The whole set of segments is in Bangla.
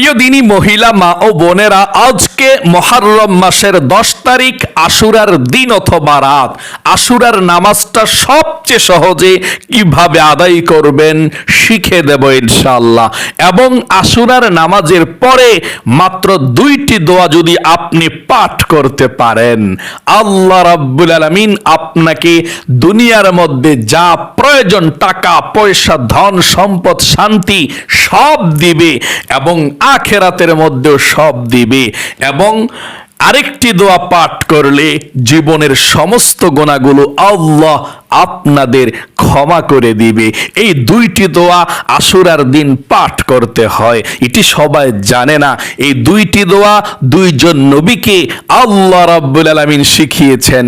প্রিয় দিনী মহিলা মা ও বোনেরা, আজকে মহারম মাসের দশ তারিখ আশুরার দিন অথবা রাত। আশুরার নামাজটা সবচেয়ে সহজে কীভাবে আদায় করবেন শিখে দেব ইনশাল্লাহ এবং আশুরার নামাজের পরে মাত্র দুইটি দোয়া যদি আপনি পাঠ করতে পারেন, আল্লাহ রাব্বুল আলামিন আপনাকে দুনিয়ার মধ্যে যা প্রয়োজন টাকা, পয়সা, ধন, সম্পদ, শান্তি সব দিবে এবং আখেরাতের মধ্যেও সব দিবে। এবং আরেকটি দোয়া পাঠ করলে জীবনের সমস্ত গোনাগুলো আল্লাহ আপনাদের ক্ষমা করে দিবে। এই দুইটি দোয়া আশুরার দিন পাঠ করতে হয়। এটি সবাই জানে না। এই দুইটি দোয়া দুইজন নবীকে আল্লাহ রাব্বুল আলামিন শিখিয়েছেন।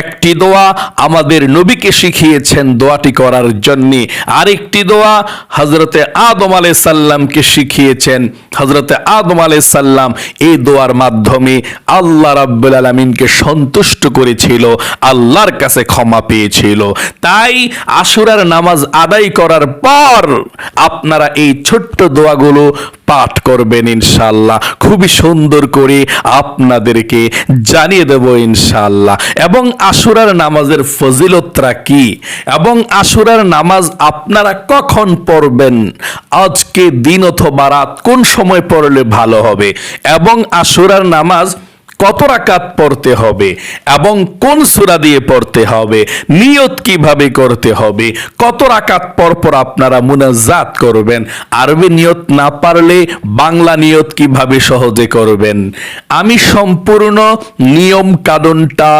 একটি দোয়া আমাদের নবীকে শিখিয়েছেন দোয়াটি করার জন্যে। আরেকটি দোয়া হজরতে আদম আলাই সাল্লামকে শিখিয়েছেন। হজরতে আদম আলাই সাল্লাম এই দোয়ার মাধ্যমে আল্লাহ রাব্বুল আলামিনকে সন্তুষ্ট করেছিল, আল্লাহর কাছে ক্ষমা পেয়েছিল। তাই আশুরার নামাজ আদায় করার পর আপনারা এই ছোট্ট দোয়াগুলো পাঠ করবেন ইনশাল্লাহ খুবই সুন্দর করে আপনাদেরকে জানিয়ে দেব ইনশাল্লাহ এবং আশুরার নামাজের ফজিলতরা কি? এবং আশুরার নামাজ আপনারা কখন পড়বেন? আজকে দিন অথবা রাত কোন সময় পড়লে ভালো হবে? এবং আশুরার নামাজ কত রাকাত পড়তে হবে এবং কোন সূরা দিয়ে পড়তে হবে, নিয়ত কীভাবে করতে হবে, কত রাকাত পর পর আপনারা মুনাজাত করবেন, আরবি নিয়ত না পারলে বাংলা নিয়ত কীভাবে সহজে করবেন? আমি সম্পূর্ণ নিয়ম কানুনটা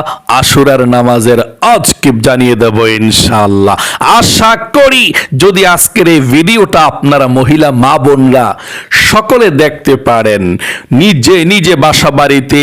আশুরার নামাজের আজকে জানিয়ে দেব ইনশাআল্লাহ। আশা করি যদি আজকের এই ভিডিওটা আপনারা মহিলা, মা, বোনরা সকলে দেখতে পারেন, নিজে নিজে বাসা বাড়িতে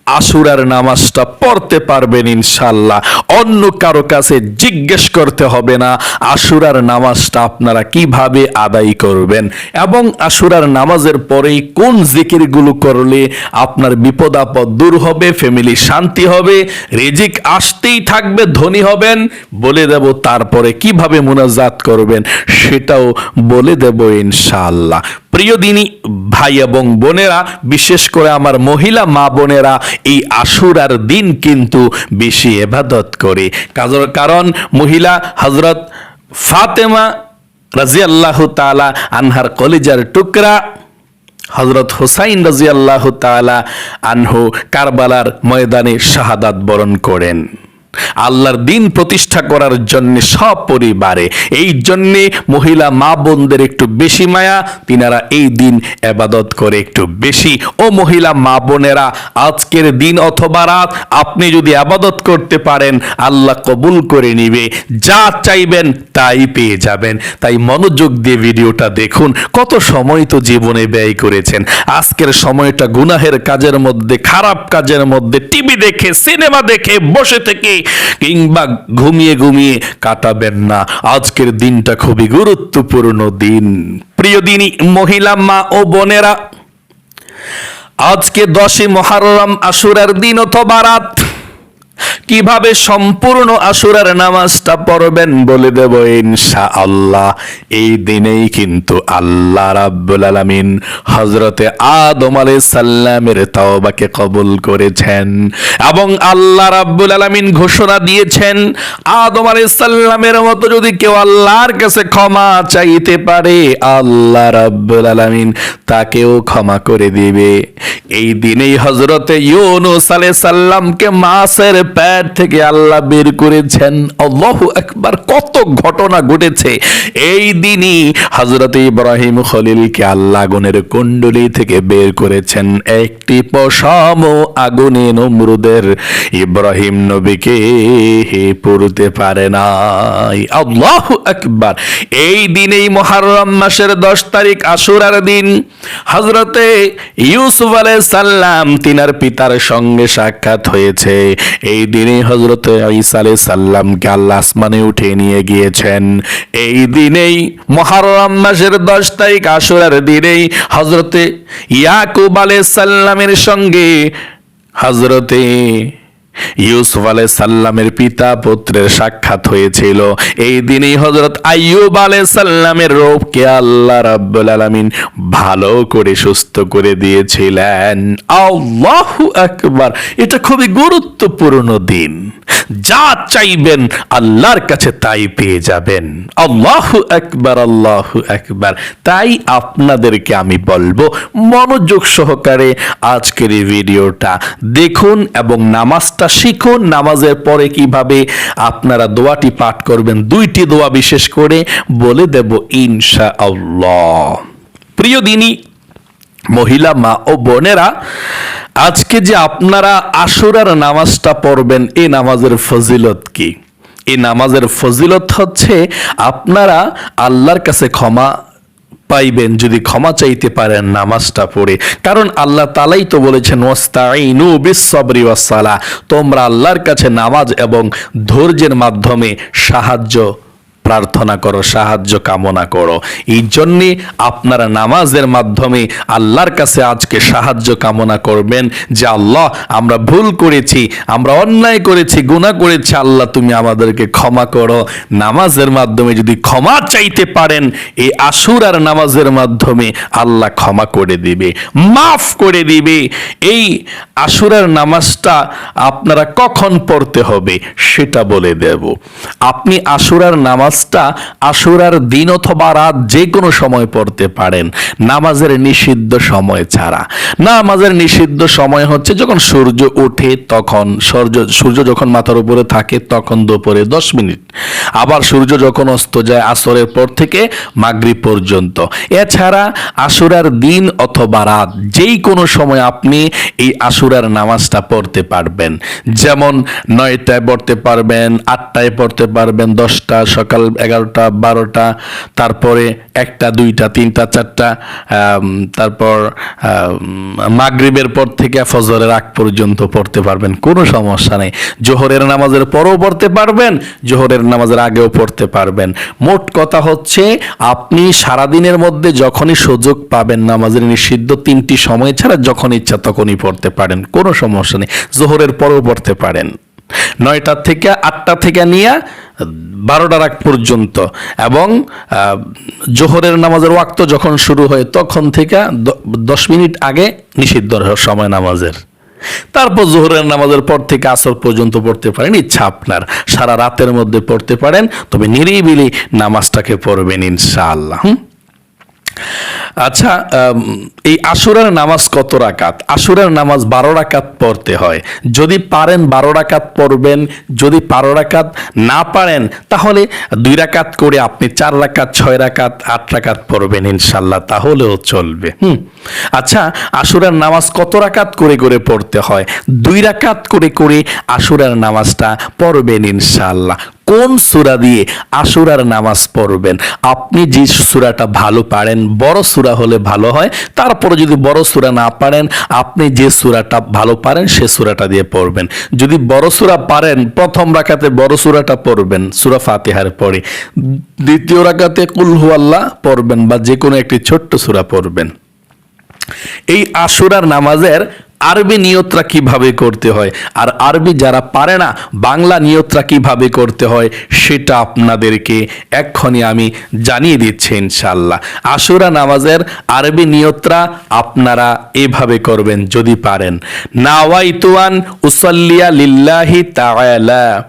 আশুরার নামাজটা পড়তে পারবেন ইনশাল্লাহ অন্য কারও কাছে জিজ্ঞেস করতে হবে না আশুরার নামাজটা আপনারা কীভাবে আদায় করবেন এবং আশুরার নামাজের পরেই কোন জিকিরগুলো করলে আপনার বিপদ আপদ দূর হবে ফ্যামিলি শান্তি হবে, রেজিক আসতেই থাকবে, ধনী হবেন, বলে দেব তারপরে কীভাবে মুনাজাত করবেন সেটাও বলে দেব ইনশাল্লাহ প্রিয় দিনী, ভাই এবং বোনেরা, বিশেষ করে আমার মহিলা মা বোনেরা এই আশুরার দিন কিন্তু বেশি এবাদত করে। কারণ মহিলা হজরত ফাতেমা রাজি আল্লাহ তালা আনহার কলিজার টুকরা হজরত হুসাইন রাজি আল্লাহ তালা আনহু কারবালার ময়দানে শাহাদাত বরণ করেন। আল্লাহর দিন প্রতিষ্ঠা করার জন্য সব পরিবারে। এই জন্যে মহিলা মা বোনদের একটু বেশি মায়া, তিনারা এই দিন এবাদত করে একটু বেশি। ও মহিলা মা বোনেরা, আজকের দিন অথবা রাত আপনি যদি আবাদত করতে পারেন, আল্লাহ কবুল করে নিবে। যা চাইবেন তাই পেয়ে যাবেন। তাই মনোযোগ দিয়ে ভিডিওটা দেখুন। কত সময় তো জীবনে ব্যয় করেছেন। আজকের সময়টা গুনাহের কাজের মধ্যে, খারাপ কাজের মধ্যে, টিভি দেখে, সিনেমা দেখে, বসে থেকে কিংবা ঘুমিয়ে ঘুমিয়ে কাটাবেন না। আজকের দিনটা খুবই গুরুত্বপূর্ণ দিন। প্রিয় দিনই মহিলা, মা ও বোনেরা, আজকে দশই মহারম আশুরার দিন অথবা রাত। কীভাবে সম্পূর্ণ আশুরার নামাজটা পড়বেন বলে দেব ইনশা আল্লাহ এই দিনেই কিন্তু আল্লাহ রাব্বুল আলামিন হজরতে আদম আলাইহিস সাল্লামের তওবাকে কবুল করেছেন এবং আল্লাহ রাব্বুল আলামিন ঘোষণা দিয়েছেন, আদম আলাইহিস সাল্লামের মতো যদি কেউ আল্লাহর কাছে ক্ষমা চাইতে পারে, আল্লাহ রাব্বুল আলামিন তাকেও ক্ষমা করে দিবে। এই দিনেই হজরতে ইউনুস আলাইহিস সাল্লামকে মাছের প্যাট থেকে আল্লাহ বের করেছেন। আল্লাহু একবার কত ঘটনা ঘটেছে। এই দিনই হজরত ইব্রাহিম খলিলকে আল্লাহ আগুনের কুণ্ডলী থেকে বের করেছেন। একটি পশম আগুনে নমরুদের ইব্রাহিম নবীকে পড়তে পারে নাই। আল্লাহ একবার এই দিনেই মহারম মাসের দশ তারিখ আশুরার দিন। হজরতে ইউসুফ আলাইহিস সাল্লাম তিনার পিতার সঙ্গে সাক্ষাৎ হয়েছে। এই দিনে হজরত ঈসা আলাইহিস সাল্লামকে আল্লাহ আসমানে উঠে নিয়ে গিয়েছেন। এই দিনেই মহারম মাসের দশ তারিখ, আসরের দিনেই হজরতে ইয়াকুব আলে সাল্লামের সঙ্গে হজরতে ইউসুফ আলাই সাল্লামের পিতা পুত্রের সাক্ষাৎ হয়েছিল। এই দিনেই হজরত আইয়ুব আলাই সাল্লামের রোগকে আল্লাহ রাব্বুল আলামিন ভালো করে সুস্থ করে দিয়েছিলেন। আকবার, এটা খুবই গুরুত্বপূর্ণ দিন। যা চাইবেন আল্লাহর কাছে তাই পেয়ে যাবেন। আল্লাহু একবার আল্লাহু একবার তাই আপনাদেরকে আমি বলব, মনোযোগ সহকারে আজকের এই ভিডিওটা দেখুন এবং নামাজটা শিখুন নামাজের পরে কীভাবে আপনারা দোয়াটি পাঠ করবেন। দুইটি দোয়া বিশেষ করে বলে দেব ইনশা আল্লাহ প্রিয় দিনী, মহিলা, মা ও বোনেরা, আজকে যে আপনারা আশুরার নামাজটা পড়বেন এই নামাজের ফজিলত কি? এই নামাজের ফজিলত হচ্ছে আপনারা আল্লাহর কাছে ক্ষমা পাইবেন যদি ক্ষমা চাইতে পারেন নামাজটা পড়ে। কারণ আল্লাহ তালাই তো বলেছেন ওয়াস্তাইনু বিসসবরি ওয়াসসালা তোমরা আল্লাহর কাছে নামাজ এবং ধৈর্যের মাধ্যমে সাহায্য প্রার্থনা করো, সাহায্য কামনা করো। এই জন্যে আপনারা নামাজের মাধ্যমে আল্লাহর কাছে আজকে সাহায্য কামনা করবেন যে, আল্লাহ, আমরা ভুল করেছি, আমরা অন্যায় করেছি, গুনাহ করেছি, আল্লাহ, তুমি আমাদেরকে ক্ষমা করো। নামাজের মাধ্যমে যদি ক্ষমা চাইতে পারেন, এই আশুর আর নামাজের মাধ্যমে আল্লাহ ক্ষমা করে দিবে, মাফ করে দিবে। এই আশুরার নামাজটা আপনারা কখন পড়তে হবে, সেটা বলে দেব। আপনি আশুরার নামাজটা আশুরার দিন অথবা রাত যে কোনো সময় পড়তে পারেন। নামাজের নিষিদ্ধ সময় ছাড়া। নামাজের নিষিদ্ধ সময় হচ্ছে যখন সূর্য ওঠে তখন সূর্য সূর্য যখন মাথার উপরে থাকে তখন দুপুরে দশ মিনিট। আবার সূর্য যখন অস্ত যায় আসরের পর থেকে মাগরিব পর্যন্ত। এছাড়া আশুরার দিন অথবা রাত যেই কোনো সময় আপনি এই আশুরার নামাজটা পড়তে পারবেন। যেমন নয়টায় পড়তে পারবেন, আটটায় পড়তে পারবেন, দশটা সকাল এগারোটা, বারোটা, তারপরে একটা, দুইটা, তিনটা, চারটা তারপর মাগরিবের পর থেকে ফজরের আগ পর্যন্ত পড়তে পারবেন, কোনো সমস্যা নেই। জোহরের নামাজের পরেও পড়তে পারবেন, জোহরের নামাজের আগেও পড়তে পারবেন। মোট কথা হচ্ছে, আপনি সারাদিনের মধ্যে যখনই সুযোগ পাবেন নামাজের নিষিদ্ধ তিনটি সময় ছাড়া যখন ইচ্ছা তখনই পড়তে পারেন, কোনো সমস্যা নেই। জোহরের পরেও পড়তে পারেন। নয়টা থেকে আটটা থেকে নিয়ে বারোটার আগ পর্যন্ত। এবং জোহরের নামাজের ওয়াক্ত যখন শুরু হয়, তখন থেকে দশ মিনিট আগে নিষিদ্ধ সময় নামাজের। তারপর জোহরের নামাজের পর থেকে আসর পর্যন্ত পড়তে পারেন, ইচ্ছা আপনার। সারা রাতের মধ্যে পড়তে পারেন, তবে নিরিবিলি নামাজটাকে পড়বেন ইনশাআল্লাহ? আচ্ছা এই আশুরার নামাজ কত রাকাত? আশুরার নামাজ বারো রাকাত পড়তে হয়। যদি পারেন বারো রাকাত পড়বেন, যদি বারো রাকাত না পারেন, তাহলে দুই রাকাত করে আপনি চার রাকাত, ছয় রাকাত, আট রাকাত পড়বেন ইনশাল্লাহ তাহলেও চলবে। হুম। আচ্ছা আশুরার নামাজ কত রাকাত করে করে পড়তে হয়? দুই রাকাত করে করে আশুরার নামাজটা পড়বেন ইনশাল্লাহ কোন সূরা দিয়ে আশুরার নামাজ পড়বেন? আপনি যে সূরাটা ভালো পারেন, বড় সূরা হলে ভালো হয়। তারপরে যদি বড় সূরা না পারেন, আপনি যে সূরাটা ভালো পারেন, সে সূরাটা দিয়ে পড়বেন। যদি বড় সূরা পারেন, প্রথম রাকাতে বড় সূরাটা পড়বেন, সুরা ফাতিহার পরে। দ্বিতীয় রাকাতে কুল হুয়াল্লাহ পড়বেন বা যে কোনো একটি ছোট্ট সূরা পড়বেন। এই আশুরার নামাজের আরবি নিয়তরা কীভাবে করতে হয়? আর আরবি যারা পারে না, বাংলা নিয়তরা কীভাবে করতে হয়? সেটা আপনাদেরকে এক্ষণি আমি জানিয়ে দিচ্ছি ইনশাল্লাহ আশুরা নামাজের আরবি নিয়তরা আপনারা এভাবে করবেন যদি পারেন। নাওয়াইতুয়ান উসল্লিয়া লিল্লাহি তাআলা।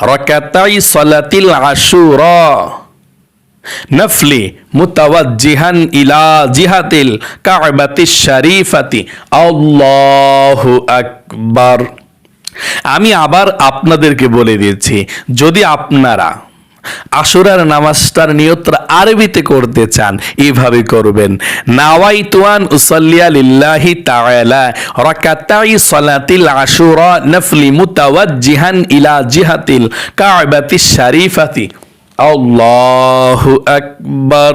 রাকাতাই সালাতিল আশুরা। নফলি মুতাওয়াজ্জিহান ইলা জিহাতিল কাবাতিশ শরীফাতি। আল্লাহু আকবার। আমি আবার আপনাদেরকে বলে দিয়েছি, যদি আপনারা আশুরার নামাজটার নিয়তরা আরবিতে করতে চান এইভাবে করবেন। নাওয়াই তুয়ান উসাল্লিয়া লিল্লাহি তাআলা রাকাতাই সালাতিল আশুরা নফলি মুতাওয়াজ্জিহান ইলা জিহাতিল কাবাতিশ শরীফাতি। আল্লাহু আকবার।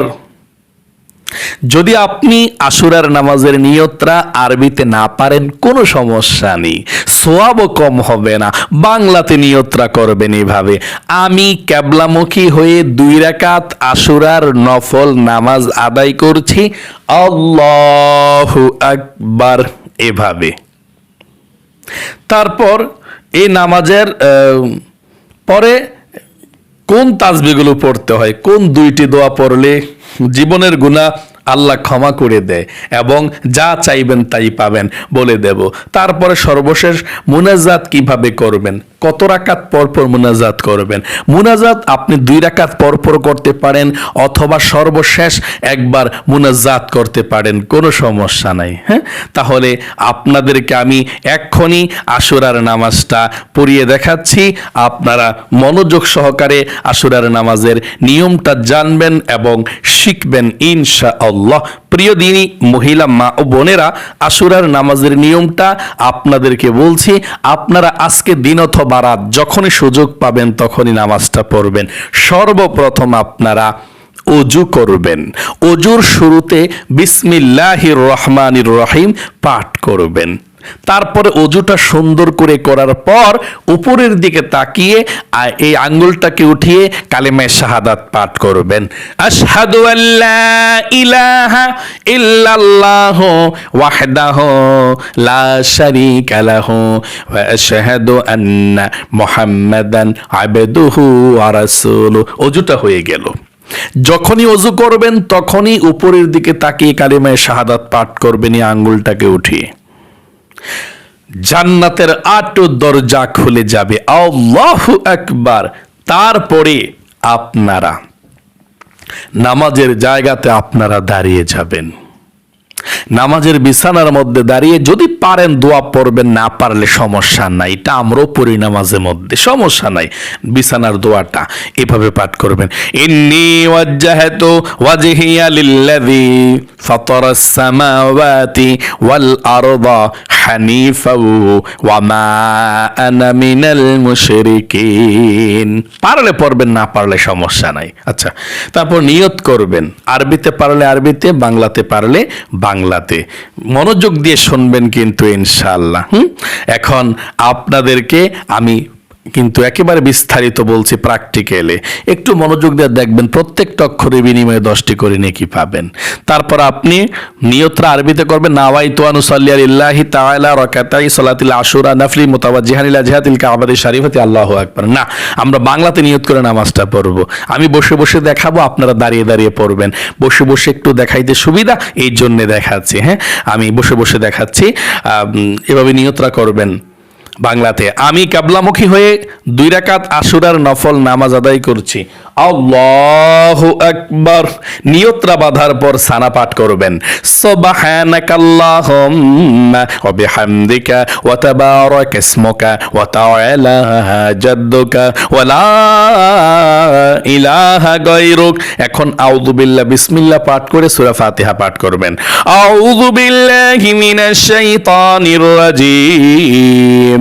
যদি আপনি আশুরার নামাজের নিয়তরা আরবিতে না পারেন, কোনো সমস্যা নেই। সোয়াবও কম হবে না। বাংলাতে নিয়তরা করবেন এভাবে। আমি ক্যাবলামুখী হয়ে দুই রাকাত আশুরার নফল নামাজ আদায় করছি। আল্লাহু আকবার এভাবে। তারপর এই নামাজের পরে কোন তাজবিগুলো পড়তে হয়? কোন দুইটি দোয়া পড়লে জীবনের গুণা আল্লাহ ক্ষমা করে দেয় এবং যা চাইবেন তাই পাবেন বলে দেব। তারপরে সর্বশেষ মুনাজাত কীভাবে করবেন? কত রাকাত পর পর মুনাজাত করবেন? মুনাজাত আপনি দুই রাকাত পর পর করতে পারেন, অথবা সর্বশেষ একবার মুনাজাত করতে পারেন, কোনো সমস্যা নাই হ্যাঁ? তাহলে আপনাদেরকে আমি এক্ষুনি আশুরার নামাজটা পড়িয়ে দেখাচ্ছি। আপনারা মনোযোগ সহকারে আশুরার নামাজের নিয়মটা জানবেন এবং শিখবেন ইনশা আল্লাহ প্রিয় দিনী, মহিলা মা ও বোনেরা, আশুরার নামাজের নিয়মটা আপনাদেরকে বলছি, আপনারা আজকে দিন অথবা রাত যখনই সুযোগ পাবেন তখনই নামাজটা পড়বেন। সর্বপ্রথম আপনারা অজু করবেন। অজুর শুরুতে বিসমিল্লাহির রহমানির রহিম পাঠ করবেন। তারপরে অজুটা সুন্দর করে করার পর উপরের দিকে তাকিয়ে এই আঙ্গুলটাকে উঠিয়ে কালেমায় শাহাদাত পাঠ করবেন। আশহাদু আল্লা ইলাহা ইল্লাল্লাহ ওয়াহদাহু লা শারীকা লাহু ওয়া আশহাদু আন্না মুহাম্মাদান আবদুহু ওয়া রাসূলুহু। অজুটা হয়ে গেল। যখনই অজু করবেন, তখনই উপরের দিকে তাকিয়ে কালিমায় শাহাদাত পাঠ করবেন, এই আঙ্গুলটাকে উঠিয়ে। জান্নাতের আটো দরজা খুলে যাবে। আল্লাহু একবার তারপরে আপনারা নামাজের জায়গাতে আপনারা দাঁড়িয়ে যাবেন। নামাজের বিছানার মধ্যে দাঁড়িয়ে যদি পারেন দোয়া পড়বেন, না পারলে সমস্যা নাই। এটা আমরাও পড়ি নামাজের মধ্যে, সমস্যা নাই। বিছানার দোয়াটা এভাবে পাঠ করবেন। ইন্নি ওয়াজ্জাহাতু ওয়াজহিয়া লিল্লাযী ফাতারাস সামাওয়াতি ওয়াল আরদা হানিফা ওয়া মা আনা মিনাল মুশরিকিন। পারলে পড়বেন, না পারলে সমস্যা নাই। আচ্ছা তারপর নিয়ত করবেন। আরবিতে পারলে আরবিতে, বাংলাতে পারলে বাংলাতে। মনোযোগ দিয়ে শুনবেন কিন্তু ইনশাল্লাহ হুম? এখন আপনাদেরকে আমি কিন্তু একেবারে বিস্তারিত বলছি প্র্যাকটিক্যালে একটু মনোযোগ দিয়ে দেখবেন, প্রত্যেকটা অক্ষরে বিনিময়ে দশটি করে নেকি পাবেন। তারপর আপনি নিয়তরা আরবিতে করবেন নাওয়াই তোয়ানু সাল্লিয়া ইল্লাহি তাআলা রাকাতাই সালাতিল আশুরা নাফলি মুতাওয়াজ্জিহান ইলা জিহাতিল কাবাতি শরীফাতি, আল্লাহু আকবার। না, আমরা বাংলাতে নিয়ত করে নামাজটা পড়ব। আমি বসে বসে দেখাবো, আপনারা দাঁড়িয়ে দাঁড়িয়ে পড়বেন। বসে বসে একটু দেখাইতে সুবিধা এই জন্য দেখাচ্ছি হ্যাঁ? আমি বসে বসে দেখাচ্ছি এভাবে নিয়তরা করবেন। বাংলাতে। আমি কাবলামুখী হয়ে দুই রাকাত আশুরার নফল নামাজ আদায় করছি। আল্লাহু আকবার। নিয়ত্রা বাঁধার পর সানা পাঠ করবেন। সুবহানাকাল্লাহুম্মা ওয়া বিহামদিকা ওয়া তাবারাক ইসমুকা ওয়া তাআলা জাদ্দুকা ওয়া লা ইলাহা গায়রুক। এখন আউযু বিল্লাহ, বিসমিল্লাহ পাঠ করে সূরা ফাতিহা পাঠ করবেন। আউযু বিল্লাহি মিনাশ শাইতানির রাজিম।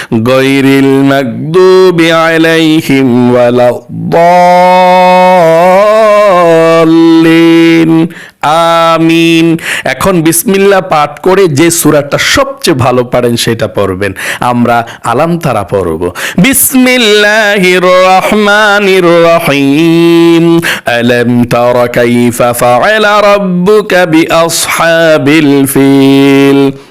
গায়রিল মাগদুবি আলাইহিম ওয়ালাদ-দাল্লিন আমিন এখন বিসমিল্লাহ পাঠ করে যে সূরাটা সবচেয়ে ভালো পারেন সেটা পড়বেন। আমরা আলাম তারা পড়ব। বিসমিল্লাহির রহমানির রহিম। আলাম তারা কাইফা ফাআলা রাব্বুকা বিআসহাবিল ফিল।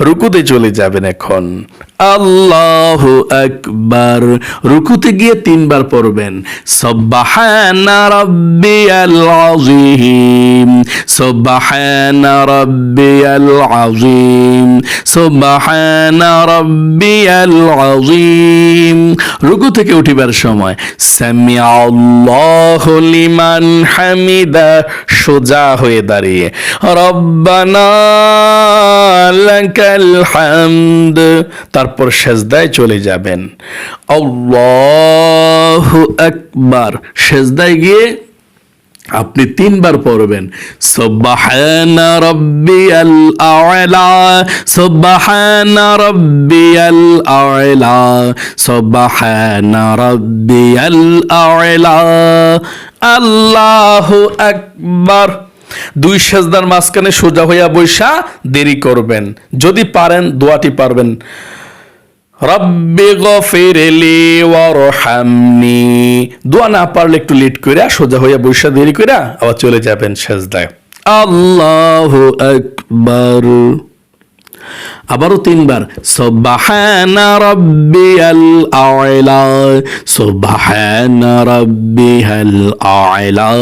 রুকুতে চলে যাবেন এখন। আল্লাহু আকবার। রুকুতে গিয়ে তিনবার পড়বেন। রাব্বিয়াল আযীম। রাব্বিয়াল আযীম। রাব্বিয়াল আযীম। রুকু থেকে উঠিবার সময় সামি আল্লাহু লিমান হামিদা। সোজা হয়ে দাঁড়িয়ে, রব্বানা হামদ। তারপর সেজদায় চলে যাবেন। আল্লাহু আকবার। সেজদায় গিয়ে আপনি তিনবার পড়বেন। সুবহানা রাব্বিয়াল আ'লা, সুবহানা রাব্বিয়াল আ'লা, সুবহানা রাব্বিয়াল আ'লা। আল্লাহু আকবার। দুই সেজদার মাঝখানে সোজা হইয়া বৈশা দেরি করবেন। যদি পারেন দোয়াটি পারবেন। রব্বে ওয়ারহামনি। দোয়া না পারলে একটু লেট কইরা সোজা হইয়া বৈশা দেরি কইরা আবার চলে যাবেন সেজদায়। আল্লাহু আকবার। আবারও তিনবার সুবহানা রাব্বিয়াল আ'লা সুবহানা রাব্বিয়াল আ'লা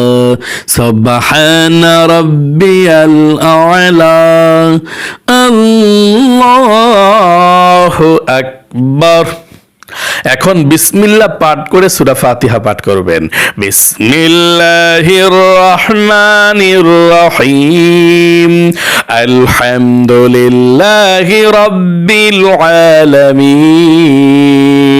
সুবহানা রাব্বিয়াল আ'লা। আল্লাহু এখন বিসমিল্লা পাঠ করে সুরা ফাতিহা পাঠ করবেন। বিসমিল্লাহির রহমানির রহিম আলহামদুলিল্লাহি রব্বিল আলামিন।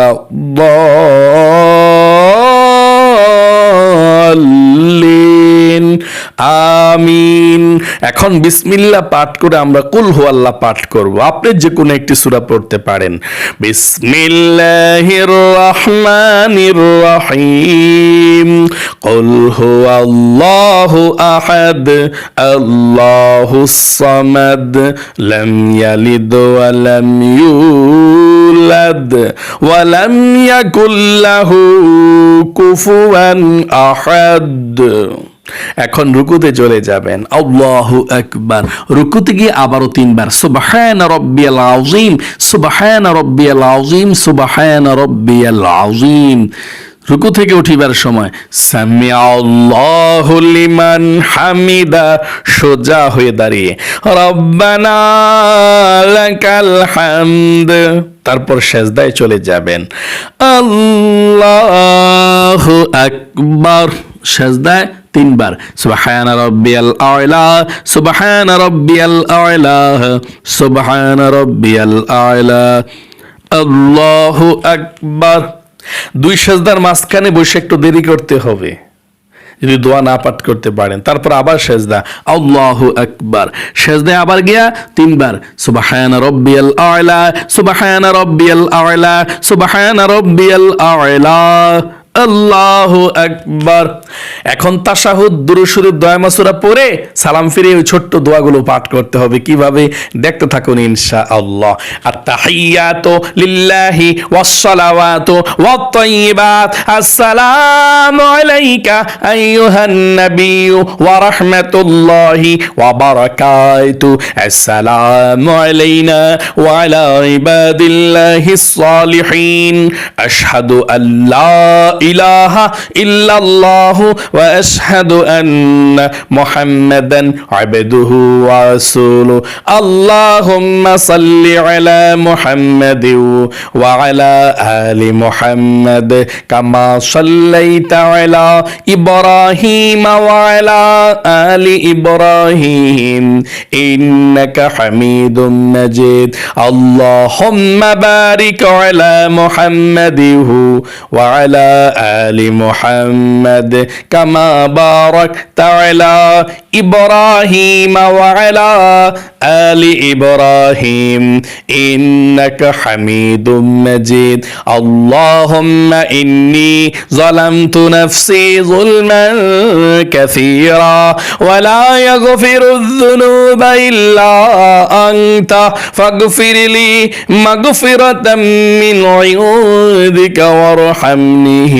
الضالين আমিন এখন বিসমিল্লাহ পাঠ করে আমরা কুল হু আল্লাহ পাঠ করব আপনি যে কোনো একটি সূরা পড়তে পারেন বিসমিল্লাহির রহমানির রহিম কুল হু আল্লাহু আহাদ আল্লাহুস সামাদ লাম ইয়ালিদ ওয়া লাম ইউলাদ ওয়া লাম ইয়াকুল লাহু কুফুয়ান আহাদ এখন রুকুতে চলে যাবেন। আল্লাহু আকবার। রুকুতে গিয়ে আবারও তিনবার, সুবহান রব্বিয়াল আযীম, সুবহান রব্বিয়াল আযীম, সুবহান রব্বিয়াল আযীম। রুকু থেকে উঠিবার সময় সামি আল্লাহু লিমান হামিদা, সোজা হয়ে দাঁড়িয়ে, রব্বানা লাকাল হামদ। তারপর সেজদায় চলে যাবেন। আল্লাহ আকবার। সেজদায় তিনবার। সুবহান রাব্বিয়াল আ'লা, সুবহান রাব্বিয়াল আ'লা, সুবহান রাব্বিয়াল আ'লা। আল্লাহু আকবার। দুই সেজদার মাঝখানে বসে একটু দেরি করতে হবে। যদি দোয়া না পাঠ করতে পারেন, তারপর আবার সেজদা। আল্লাহ আকবার। সেজদায় আবার গিয়া তিনবার সুবাহায়না রব্বিয়াল আয়লা সুবাহায়না রব্বিয়াল আয়লা সুবাহায়না রব্বিয়াল আ'লা। আল্লাহু আকবার। এখন দুরুশরীফ দয়া মাসুরা পড়ে সালাম ফিরে ওই ছোট্ট দোয়াগুলো পাঠ করতে হবে। কীভাবে? দেখতে থাকুন ইনশা আল্লাহ আত্তাহিয়াতু লিল্লাহি ওয়াসসালাওয়াতু ওয়াত-তাইয়্যিবাত আসসালামু আলাইকা আইয়ুহান নাবিয়্যু ওয়া রাহমাতুল্লাহি ওয়া বারাকাতু। আসসালামু আলাইনা ওয়া আলা ইবাদিল্লাহিস সালিহিন আশহাদু আল্লা إله إلا الله وأشهد أن محمدا عبده ورسوله اللهم صل على محمد وعلى آل محمد كما صليت على إبراهيم وعلى آل إبراهيم إنك حميد مجيد اللهم بارك على محمد وعلى آل محمد كما باركت على إبراهيم وعلى آل إبراهيم إنك حميد مجيد اللهم إني ظلمت نفسي ظلما كثيرا ولا يغفر الذنوب إلا أنت فاغفر لي مغفرة من عندك وارحمني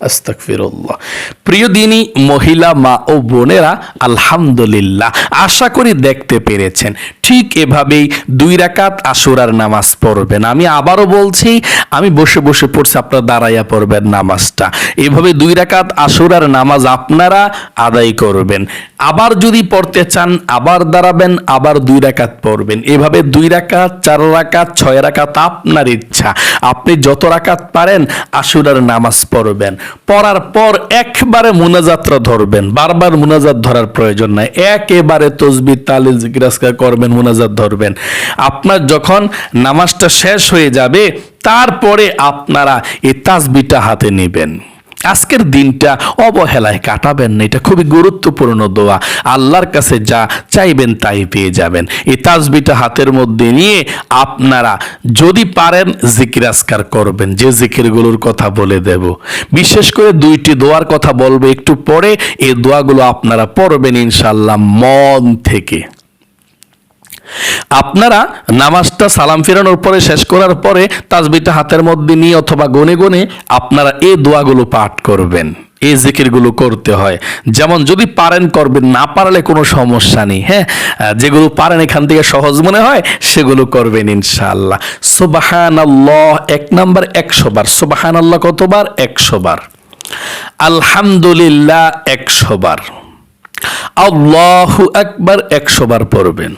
আস্তাকফিরুল্লাহ প্রিয় দিনী, মহিলা, মা ও বোনেরা, আলহামদুলিল্লাহ, আশা করি দেখতে পেরেছেন। ঠিক এভাবেই দুই রাকাত আশুরার নামাজ পড়বেন। আমি আবারও বলছি, আমি বসে বসে পড়ছি, আপনারা দাঁড়াইয়া পড়বেন নামাজটা। এভাবে দুই রাকাত আশুরার নামাজ আপনারা আদায় করবেন। আবার যদি পড়তে চান, আবার দাঁড়াবেন, আবার দুই রাকাত পড়বেন। এভাবে দুই রাকাত, চার রাকাত, ছয় রাকাত আপনার ইচ্ছা। আপনি যত রাকাত পারেন, আশুরার নামাজ পড়বেন। পড়ার পর একবারে মুনাজাতরা ধরবেন। বারবার মুনাজাত ধরার প্রয়োজন নাই। একেবারে তসবি তালে জিজ্ঞাসা করবেন, মুনাজাত ধরবেন। আপনার যখন নামাজটা শেষ হয়ে যাবে, তারপরে আপনারা এই তাসবিটা হাতে নেবেন। আজকের দিনটা অবহেলায় কাটাবেন না। এটা খুবই গুরুত্বপূর্ণ দোয়া। আল্লাহর কাছে যা চাইবেন তাই পেয়ে যাবেন। এই তাজবিটা হাতের মধ্যে নিয়ে আপনারা যদি পারেন জিকিরাজকার করবেন। যে জিকিরগুলোর কথা বলে দেব। বিশেষ করে দুইটি দোয়ার কথা বলব একটু পরে। এই দোয়াগুলো আপনারা পড়বেন ইনশাল্লাহ মন থেকে। আপনারা নামাজটা সালাম ফেরানোর পরে, শেষ করার পরে তাজবিটা হাতের মধ্যে নিয়ে অথবা গনে গনে আপনারা এই দোয়াগুলো পাঠ করবেন। এই জিকিরগুলো করতে হয়। যেমন যদি পারেন করবেন, না পারলে কোনো সমস্যা নেই। হ্যাঁ যেগুলো পারেন এখান থেকে সহজ মনে হয়, সেগুলো করবেন ইনশাআল্লাহ। সুবাহান আল্লাহ এক নাম্বার একশো বার। সুবাহান আল্লাহ কতবার? একশো বার। আলহামদুলিল্লাহ, একশো বার। আল্লাহু আকবার, একশো বার পড়বেন।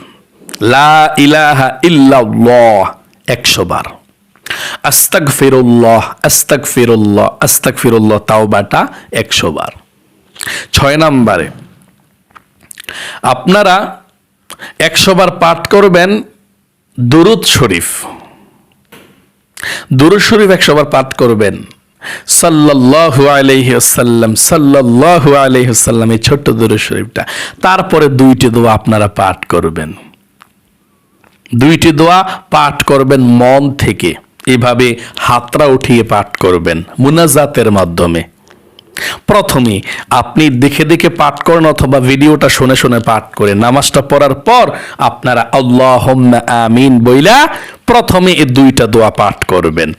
লা ইলাহা ইল্লাল্লাহ একশো বার। আস্তাক ফিরুল্লাহ আস্তাক ফিরুল্লাহ আস্তাক ফিরুল্লাহ তাওবাটা একশো বার। ছয় নম্বরে, আপনারা একশো বার পাঠ করবেন দুরুদ শরীফ। দুরুদ শরীফ একশো বার পাঠ করবেন। সাল্লাল্লাহু আলাইহি ওয়াসাল্লাম, সাল্লাল্লাহু আলাইহি ওয়াসাল্লাম, এই ছোট্ট দুরুদ শরীফটা। তারপরে দুইটি দোয়া আপনারা পাঠ করবেন। দুইটি দোয়া পাঠ করবেন মন থেকে। এভাবে হাতরা উঠিয়ে পাঠ করবেন মুনাজাতের মাধ্যমে। প্রথমে আপনি দেখে দেখে পাঠ করেন অথবা ভিডিওটা শুনে শুনে পাঠ করেন। নামাজটা পড়ার পর আপনারা আল্লাহ আমিন বইলা প্রথমে এই দুইটা দোয়া পাঠ করবেন।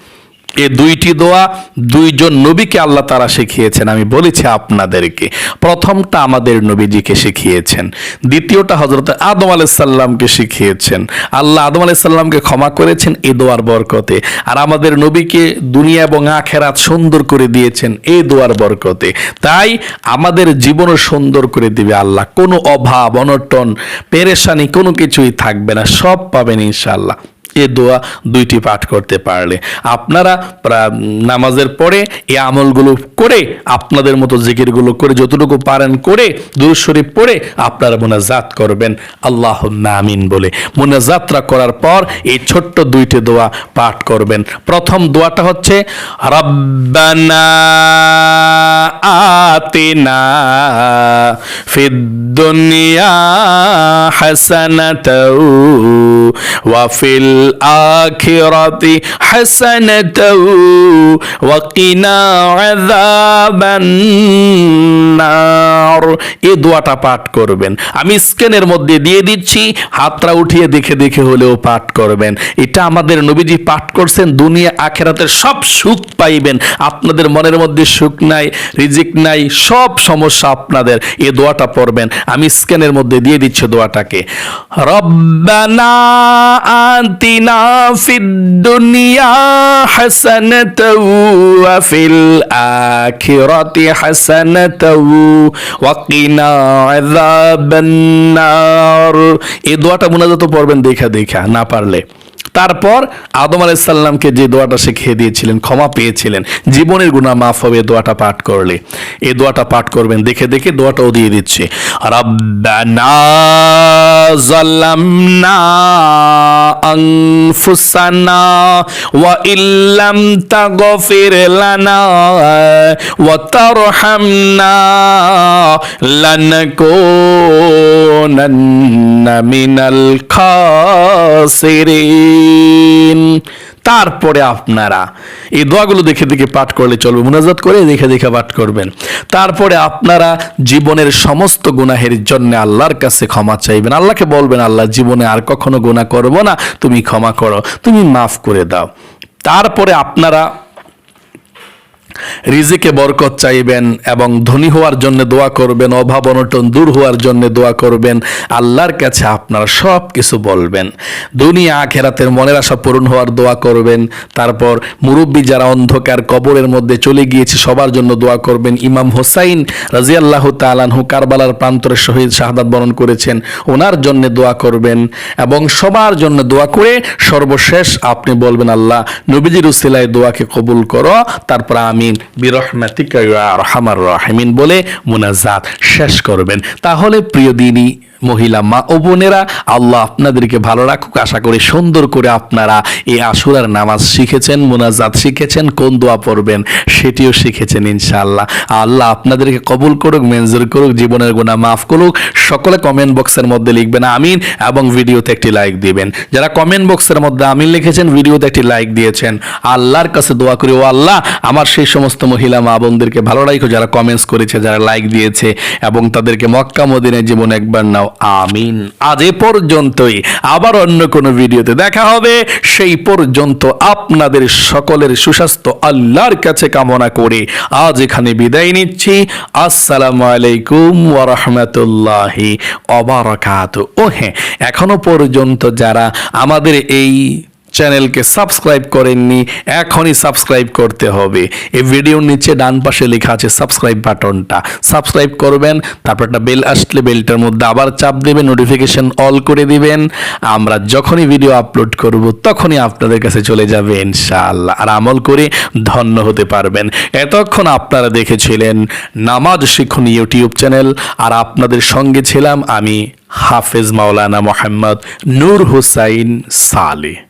এ দুইটি দোয়া দুইজন নবীকে আল্লাহ তারা শিখিয়েছেন। আমি বলেছি আপনাদেরকে। প্রথমটা আমাদের নবীজিকে শিখিয়েছেন। দ্বিতীয়টা হজরত আদম আলাইসাল্লামকে শিখিয়েছেন। আল্লাহ আদম আলাইসাল্লামকে ক্ষমা করেছেন এ দোয়ার বরকতে। আর আমাদের নবীকে দুনিয়া এবং আখেরাত সুন্দর করে দিয়েছেন এই দোয়ার বরকতে। তাই আমাদের জীবনও সুন্দর করে দিবে আল্লাহ। কোনো অভাব, অনটন, পেরেশানি কোনো কিছুই থাকবে না। সব পাবেন ইনশাআল্লাহ। এ দোয়া দুইটি পাঠ করতে পারলে। আপনারা নামাজের পরে এই আমলগুলো করে, আপনাদের মতো জিকিরগুলো করে, যতটুকু পারেন করে, দুরূদ শরীফ পড়ে আপনারা মোনাজাত করবেন। আল্লাহ আমিন বলে। মোনাজাতরা করার পর এই ছোট্ট দুইটি দোয়া পাঠ করবেন। প্রথম দোয়াটা হচ্ছে, রব্বানা আতিনা ফিদ দুনিয়া ওয়া ফিল হাসানাতাও ওয়া কিনা আযাবান নার এই দোয়াটা পাঠ করবেন। আমি স্ক্রিনের মধ্যে দিয়ে দিচ্ছি, হাতটা উঠিয়ে দেখে দেখে হলেও পাঠ করবেন। এটা আমাদের নবীজি পাঠ করছেন, দুনিয়া আখেরাতের সব সুখ পাইবেন। আপনাদের মনের মধ্যে সুখ নাই, রিজিক নাই, সব সমস্যা আপনাদের। এই দোয়াটা পড়বেন। আমি স্ক্যানের মধ্যে দিয়ে দিচ্ছি দোয়াটাকে। রব্বানা আতিনা ফিদ দুনিয়া হাসানাতাও ওয়া ফিল আখিরাতি হাসানাতাও ওয়া কিনা আযাবান নার এই দোয়াটা মুনাজাত পড়বেন দেখা দেখা, না পারলে। তারপর আদম আলাইসাল্লামকে যে দোয়াটা শিখিয়ে দিয়েছিলেন, ক্ষমা পেয়েছিলেন, জীবনের গুণা মাফ হবে এ দোয়াটা পাঠ করলে। এই দোয়াটা পাঠ করবেন, দেখে দেখে দোয়াটাও দিয়ে দিচ্ছে। খাসিরিন। তারপরে আপনারা এই দোয়াগুলো দেখে দেখে পাঠ করলে চলবে, মুনাজাত করে দেখে দেখে পাঠ করবেন। তারপরে আপনারা জীবনের সমস্ত গুনাহের জন্য আল্লাহর কাছে ক্ষমা চাইবেন। আল্লাহকে বলবেন, আল্লাহ, জীবনে আর কখনো গুনাহ করব না, তুমি ক্ষমা করো, তুমি মাফ করে দাও। তারপরে আপনারা রিজিকে বরকত চাইবেন এবং ধনী হওয়ার জন্য দোয়া করবেন, অভাব অনটন দূর হওয়ার জন্য দোয়া করবেন, আল্লাহর কাছে আপনারা সব কিছু বলবেন। দুনিয়া আখেরাতের মনের আশা পূরণ হওয়ার দোয়া করবেন, তারপর মুরব্বী যারা অন্ধকার কবরের মধ্যে চলে গিয়েছে, সবার জন্য দোয়া করবেন। ইমাম হোসাইন রাজি আল্লাহ তালানহু কারবালার প্রান্তরে শহীদ শাহাদাত বরণ করেছেন, ওনার জন্য দোয়া করবেন এবং সবার জন্য দোয়া করে সর্বশেষ আপনি বলবেন, আল্লাহ নবীজির উসিলায় দোয়াকে কবুল করো, তারপর আমিন বিরহমাতিকা আরহামার রাহিমিন বলে মুনাজাত শেষ করবেন। তাহলে প্রিয় দিনী মহিলা মা ও বোনেরা, আল্লাহ আপনাদেরকে ভালো রাখুক। আশা করি সুন্দর করে আপনারা এই আশুরার নামাজ শিখেছেন, মোনাজাত শিখেছেন, কোন দোয়া পড়বেন সেটিও শিখেছেন ইনশাআল্লাহ। আল্লাহ আপনাদেরকে কবুল করুক মেনজুর করুক, জীবনের গুণা মাফ করুক। সকলে কমেন্ট বক্সের মধ্যে লিখবেন আমিন এবং ভিডিওতে একটি লাইক দিবেন। যারা কমেন্ট বক্সের মধ্যে আমিন লিখেছেন, ভিডিওতে একটি লাইক দিয়েছেন। আল্লাহর কাছে দোয়া করি, ও আল্লাহ, আমার সেই সমস্ত মহিলা মা বোনদেরকে ভালো রাখো। যারা কমেন্টস করেছে, যারা লাইক দিয়েছে এবং তাদেরকে মক্কা মদিনের জীবন একবার নাও। আমিন। আজ এ পর্যন্তই। আবার অন্য কোনো ভিডিওতে দেখা হবে। সেই পর্যন্ত আপনাদের সকলের সুস্বাস্থ্য আল্লাহর কাছে কামনা করে আজ এখানে বিদায় নিচ্ছি। আসসালামু আলাইকুম ওয়া রাহমাতুল্লাহি অবারাকাত ও হ্যাঁ এখনও পর্যন্ত যারা আমাদের এই চ্যানেলকে সাবস্ক্রাইব করেননি, এখনই সাবস্ক্রাইব করতে হবে। এই ভিডিওর নিচে ডান পাশে লেখা আছে সাবস্ক্রাইব বাটনটা। সাবস্ক্রাইব করবেন, তারপর একটা বেল আসলে বেলটার মধ্যে আবার চাপ দেবেন, নোটিফিকেশন অল করে দিবেন। আমরা যখনই ভিডিও আপলোড করব, তখনই আপনাদের কাছে চলে যাবে ইনশাআল্লাহ। আর আমল করে ধন্য হতে পারবেন। এতক্ষণ আপনারা দেখেছিলেন নামাজ শিখুন ইউটিউব চ্যানেল, আর আপনাদের সঙ্গে ছিলাম আমি হাফেজ মাওলানা মোহাম্মদ নূর হুসাইন সালে।